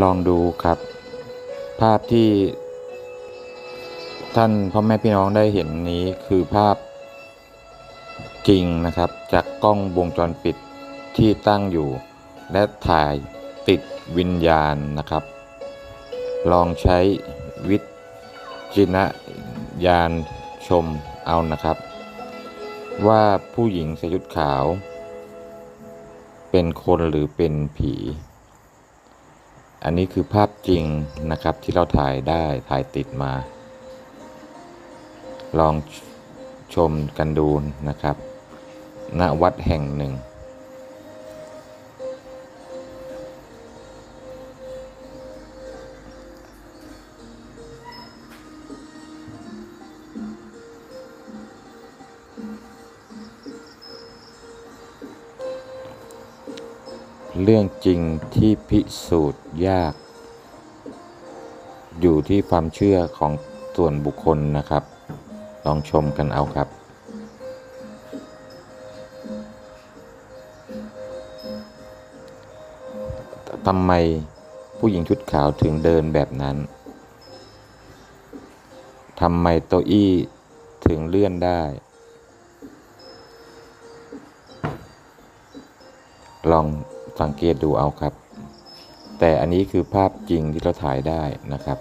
ลองดูครับ ภาพที่ ท่านพ่อแม่พี่น้องได้เห็นนี้คือภาพจริงนะครับ จากกล้องวงจรปิดที่ตั้งอยู่ และถ่ายติดวิญญาณนะครับ ลองใช้วิจิณญาณชมเอานะครับ ว่าผู้หญิงใส่ชุดขาว เป็นคนหรือเป็นผี อันนี้คือภาพจริงนะครับที่เราถ่ายได้ถ่ายติดมา ลองชมกันดูนะครับ ณวัดแห่งหนึ่ง เรื่องจริงที่พิสูจน์ยาก อยู่ที่ความเชื่อของส่วนบุคคลนะครับ ลองชมกันเอาครับทำไมผู้หญิงชุดขาวถึงเดินแบบนั้น ทำไมโต๊ะอี้ถึงเลื่อนได้ ลอง สังเกตดูเอาครับ แต่อันนี้คือภาพจริงที่เราถ่ายได้นะครับ